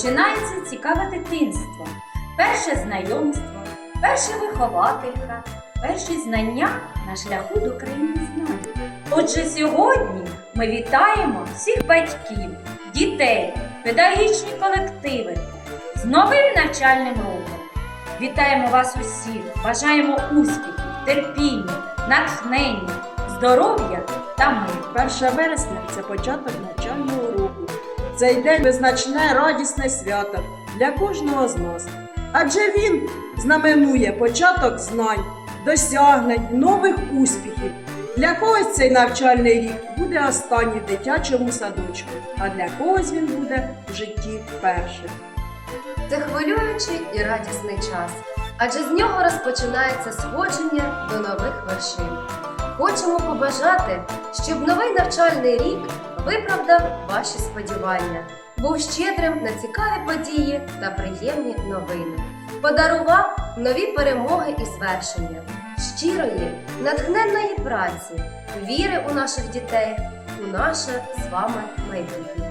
Починається цікаве дитинство, перше знайомство, перша вихователька, перші знання на шляху до країни знань. Отже, сьогодні ми вітаємо всіх батьків, дітей, педагогічні колективи з новим навчальним роком. Вітаємо вас усіх, бажаємо успіхів, терпіння, натхнення, здоров'я та миру. 1 вересня це початок навчального року. Цей день визначне радісне свято для кожного з нас. Адже він знаменує початок знань, досягнень, нових успіхів. Для когось цей навчальний рік буде останній дитячому садочку, а для когось він буде в житті першим. Це хвилюючий і радісний час, адже з нього розпочинається сходження до нових вершин. Хочемо побажати, щоб новий навчальний рік виправдав ваші сподівання, був щедрим на цікаві події та приємні новини, подарував нові перемоги і звершення, щирої, натхненної праці, віри у наших дітей, у наше з вами майбутнє.